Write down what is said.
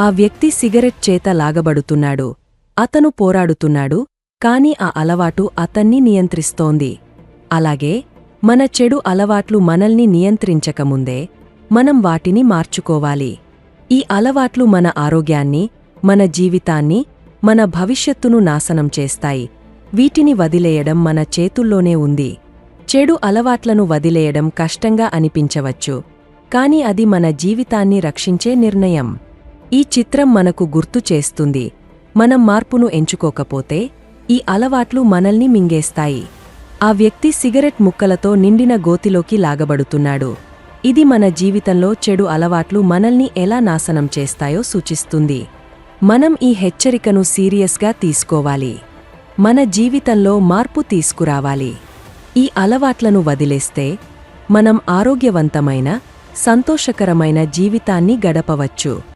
ఆ వ్యక్తి సిగరెట్ చేత లాగబడుతున్నాడు. అతను పోరాడుతున్నాడు కాని ఆ అలవాటు అతన్ని నియంత్రిస్తోంది. అలాగే మన చెడు అలవాట్లు మనల్ని నియంత్రించకముందే మనం వాటిని మార్చుకోవాలి. ఈ అలవాట్లు మన ఆరోగ్యాన్ని మన జీవితాన్ని మన భవిష్యత్తును నాశనం చేస్తాయి. వీటిని వదిలేయడం మన చేతుల్లోనే ఉంది. చెడు అలవాట్లను వదిలేయడం కష్టంగా అనిపించవచ్చు కాని అది మన జీవితాన్ని రక్షించే నిర్ణయం. ఈ చిత్రం మనకు గుర్తు చేస్తుంది. మనం మార్పును ఎంచుకోకపోతే ఈ అలవాట్లు మనల్ని మింగేస్తాయి. ఆ వ్యక్తి సిగరెట్ ముక్కలతో నిండిన గోతిలోకి లాగబడుతున్నాడు. ఇది మన జీవితంలో చెడు అలవాట్లు మనల్ని ఎలా నాశనం చేస్తాయో సూచిస్తుంది. మనం ఈ హెచ్చరికను సీరియస్గా తీసుకోవాలి. మన జీవితంలో మార్పు తీసుకురావాలి. ఈ అలవాట్లను వదిలేస్తే మనం ఆరోగ్యవంతమైన సంతోషకరమైన జీవితాన్ని గడపవచ్చు.